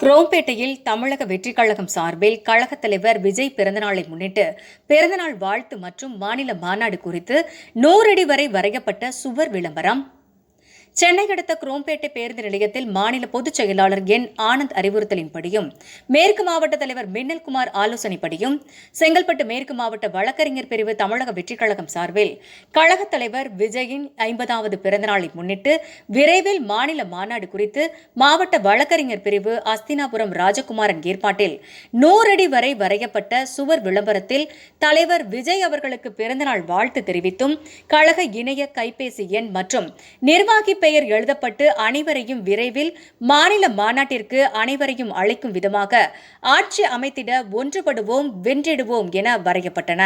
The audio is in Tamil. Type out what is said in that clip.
குரோம்பேட்டையில் தமிழக வெற்றிக் கழகம் சார்பில் கழகத் தலைவர் விஜய் பிறந்தநாளை முன்னிட்டு பிறந்தநாள் வாழ்த்து மற்றும் மாநில மாநாடு குறித்து நூறடி வரை வரையப்பட்ட சுவர் விளம்பரம் சென்னை அடுத்த குரோம்பேட்டை பேருந்து நிலையத்தில் மாநில பொதுச் செயலாளர் என். ஆனந்த் அறிவுறுத்தலின்படியும் மேற்கு மாவட்ட தலைவர் மின்னல்குமார் ஆலோசனைப்படியும் செங்கல்பட்டு மேற்கு மாவட்ட வழக்கறிஞர் பிரிவு தமிழக வெற்றிக் கழகம் சார்பில் கழகத் தலைவர் விஜயின் ஐம்பதாவது பிறந்தநாளை முன்னிட்டு விரைவில் மாநில மாநாடு குறித்து மாவட்ட வழக்கறிஞர் பிரிவு அஸ்தினாபுரம் ராஜகுமாரன் ஏற்பாட்டில் நூறடி வரை வரையப்பட்ட சுவர் விளம்பரத்தில் தலைவர் விஜய் அவர்களுக்கு பிறந்தநாள் வாழ்த்து தெரிவித்தும் கழக இணைய கைபேசி எண் மற்றும் நிர்வாகி பெயர் எழுதப்பட்டு அனைவரையும் விரைவில் மாநில மாநாட்டிற்கு அனைவரையும் அழைக்கும் விதமாக ஆட்சி அமைத்திட ஒன்றுபடுவோம் வென்றிடுவோம் என வரையப்பட்டன.